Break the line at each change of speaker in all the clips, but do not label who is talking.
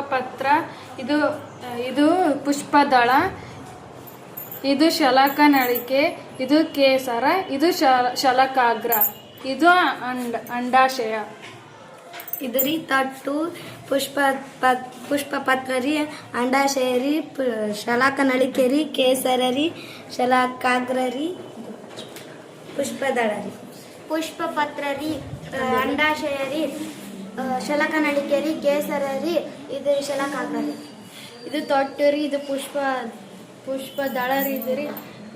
ಪುಷ್ಪಪತ್ರ ಇದು ಇದು ಪುಷ್ಪದಳ ಇದು ಶಲಕನಳಿಕೆ ಇದು ಕೇಸರ ಇದು ಶ- ಶಲಕಾಗ್ರ ಇದು ಅಂಡ ಅಂಡಾಶಯ.
ಇದು ರೀ ತಟ್ಟು ಪುಷ್ಪ ಪತ್ ಪುಷ್ಪ ಪತ್ರ ರೀ ಅಂಡಾಶಯ ರೀ ಪು- ಶಲಾಕ ನಳಿಕೆ ರೀ ಕೇಸರ ರೀ ಶಲಾಕಾಗ್ರ ರೀ ಪುಷ್ಪದಳ ರೀ
ಪುಷ್ಪ ಪತ್ರ ರೀ ಅಂಡಾಶಯ ರೀ ಶಲಕ ಕೇಸರರಿ ಇದು ಶಲಕಾಗ್ರ ರೀ
ಇದು ತೊಟ್ಟು ರೀ, ಇದು ಪುಷ್ಪ ಪುಷ್ಪ ದಳ ರೀ ಇದು ರೀ.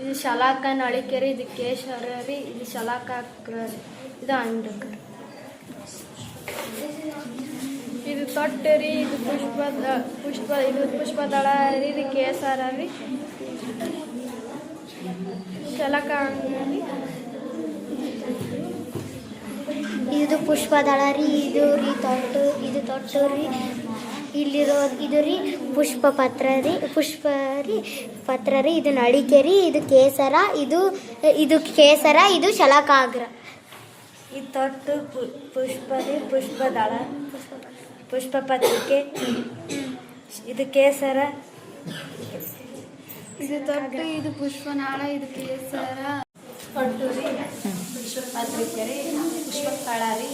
ಇದು ಶಲಾಕ ನಳಿಕೆರಿ ಇದು ಕೇಸರ ರೀ ಇದು ಶಲಾಕಾಕ್ರಿ ಇದು ಅಂಡಕರಿ ಇದು ತೊಟ್ಟು ರೀ, ಇದು ಪುಷ್ಪ ಪುಷ್ಪ, ಇದು ಪುಷ್ಪದಳ ರೀ, ಇದು ಕೇಸರ ರೀ ಶಲಕಾಂಗ್ರ
ಇದು ಪುಷ್ಪದಳ ರೀ ಇದು ರೀ ತೊಟ್ಟು ಇದು ತೊಟ್ಟು ರೀ. ಇಲ್ಲಿರೋ ಇದು ರೀ ಪುಷ್ಪ ಪತ್ರ ರೀ ಪುಷ್ಪ ರೀ ಪತ್ರ ರೀ ಇದು ನಳಿಕೆ ರೀ ಇದು ಕೇಸರ ಇದು ಇದು ಕೇಸರ ಇದು ಶಲಕಾಗ್ರ.
ಈ ತೊಟ್ಟು ಪುಷ್ಪ ರೀ ಪುಷ್ಪದಳ ಪುಷ್ಪ ಪತ್ರಿಕೆ ಇದು ಕೇಸರ.
ಇದು ತೊಟ್ಟು ಇದು ಪುಷ್ಪನಾಳ ಇದು ಕೇಸರ.
ತೊಟ್ಟು ರೀ ಕಾಳ ರೀ ಪುಷ್ಪಸ್ಥಳ ರೀ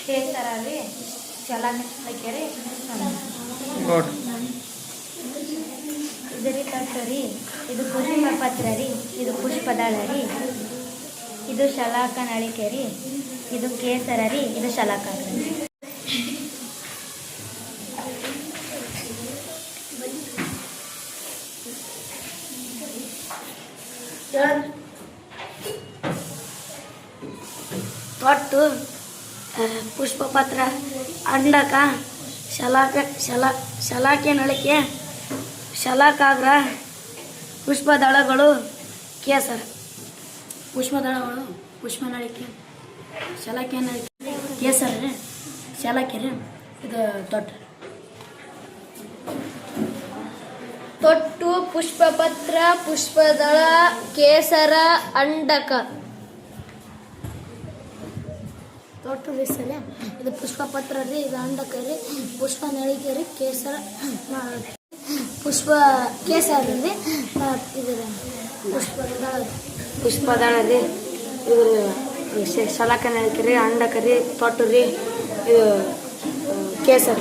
ಕೇಸರ ರೀ ಚಲ ಹಾಕ್ಯಾರಿ ಇದು ರೀ ತೊಟ್ಟು ರೀ ಇದು ಪುಷ್ಪ ಪತ್ರ ರೀ ಇದು ಪುಷ್ಪದಾಳ ರೀ ಇದು ಶಲಾಕ ನಳಿಕೆ ರೀ ಇದು ಕೇಸರ ರೀ ಇದು ಶಲಾಕ ರೀ ತೊಟ್ಟು ಪುಷ್ಪಪತ್ರ, ಅಂಡಕ, ಶಲಾಕ, ಶಲ, ಶಲಾಕೆ ನಳಿಕೆ, ಶಲಾಕಾಗ್ರ, ಪುಷ್ಪದಳಗಳು, ಕೇಸರ. ಪುಷ್ಪದಳಗಳು, ಪುಷ್ಪ ನಳಿಕೆ, ಶಲಾಕೆ ನಳಿಕೆ, ಕೇಸರ ಶಲಾಕೆ ಇದು ತೊಟ್ಟು
ತೊಟ್ಟು, ಪುಷ್ಪಪತ್ರ, ಪುಷ್ಪದಳ, ಕೇಸರ, ಅಂಡಕ.
ತೊಟ್ಟು ಬಿಸಲೆ ಇದು ಪುಷ್ಪಪತ್ರ ರೀ ಇದು ಅಂಡಕರಿ ಪುಷ್ಪ ನಳಿಕೆ ರೀ ಕೇಸರ ಪುಷ್ಪ ಕೇಸರ ಇದು ಪುಷ್ಪದ ಪುಷ್ಪದಳ ಪುಷ್ಪದಳ ರೀ ಇದು ಶಲಾಕ ನಳಿಕೆ ಅಂಡಕರಿ ತೊಟ್ಟು ರೀ ಇದು ಕೇಸರಿ ಕೇಸರ.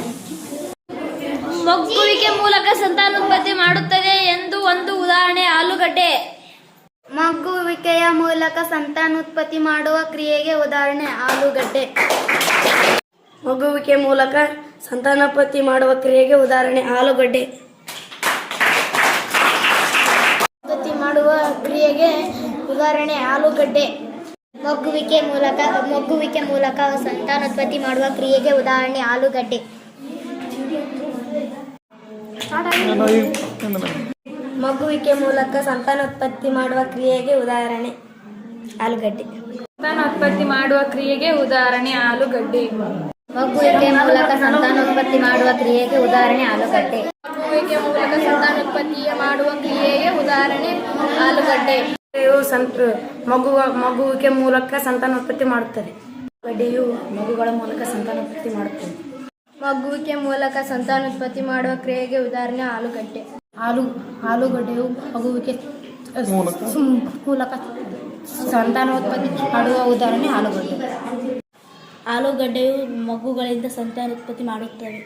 ಮಗ್ಗುವಿಕೆ ಮೂಲಕ ಸಂತಾನೋತ್ಪತ್ತಿ ಮಾಡುತ್ತದೆ ಎಂದು ಒಂದು ಉದಾಹರಣೆ ಆಲೂಗಡ್ಡೆ.
ಮಗ್ಗುವಿಕೆಯ ಮೂಲಕ ಸಂತಾನೋತ್ಪತ್ತಿ ಮಾಡುವ ಕ್ರಿಯೆಗೆ ಉದಾಹರಣೆ ಆಲೂಗಡ್ಡೆ.
ಮಗುವಿಕೆ ಮೂಲಕ ಸಂತಾನೋತ್ಪತ್ತಿ ಮಾಡುವ ಕ್ರಿಯೆಗೆ ಉದಾಹರಣೆ ಆಲೂಗಡ್ಡೆ. ಉತ್ಪತ್ತಿ ಮಾಡುವ ಕ್ರಿಯೆಗೆ ಉದಾಹರಣೆ ಆಲೂಗಡ್ಡೆ.
ಮಗುವಿಕೆ ಮೂಲಕ ಮಗುವಿಕೆ ಮೂಲಕ ಸಂತಾನೋತ್ಪತ್ತಿ ಮಾಡುವ ಕ್ರಿಯೆಗೆ ಉದಾಹರಣೆ ಆಲೂಗಡ್ಡೆ.
ಮಗುವಿಕೆ ಮೂಲಕ ಸಂತಾನೋತ್ಪತ್ತಿ ಮಾಡುವ ಕ್ರಿಯೆಗೆ ಉದಾಹರಣೆ ಆಲೂಗಡ್ಡೆ.
ಸಂತಾನೋತ್ಪತ್ತಿ ಮಾಡುವ ಕ್ರಿಯೆಗೆ ಉದಾಹರಣೆ ಆಲೂಗಡ್ಡೆ.
ಮಗುವಿಕೆ ಮೂಲಕ ಸಂತಾನೋತ್ಪತ್ತಿ ಮಾಡುವ ಕ್ರಿಯೆಗೆ ಉದಾಹರಣೆ ಆಲೂಗಡ್ಡೆ.
ಮಗುವಿಕೆ ಮೂಲಕ ಸಂತಾನೋತ್ಪತ್ತಿ ಮಾಡುವ ಕ್ರಿಯೆಗೆ ಉದಾಹರಣೆ ಆಲೂಗಡ್ಡೆ.
ಸಂತ ಮಗು ಮಗುವಿಕೆ ಮೂಲಕ ಸಂತಾನೋತ್ಪತ್ತಿ ಮಾಡುತ್ತದೆ. ಗಡ್ಡೆಯು ಮಗುಗಳ ಮೂಲಕ ಸಂತಾನೋತ್ಪತ್ತಿ ಮಾಡುತ್ತದೆ.
ಮಗುವಿಕೆ ಮೂಲಕ ಸಂತಾನೋತ್ಪತ್ತಿ ಮಾಡುವ ಕ್ರಿಯೆಗೆ ಉದಾಹರಣೆ ಆಲೂಗಡ್ಡೆ.
ಆಲೂ ಆಲೂಗಡ್ಡೆಯು ಮಗುವಿಗೆ ಮೂಲಕ ಸಂತಾನೋತ್ಪತ್ತಿ ಮಾಡುವ ಉದಾಹರಣೆ ಆಲೂಗಡ್ಡೆ. ಆಲೂಗಡ್ಡೆಯು ಮಗುಗಳಿಂದ ಸಂತಾನೋತ್ಪತ್ತಿ ಮಾಡುತ್ತವೆ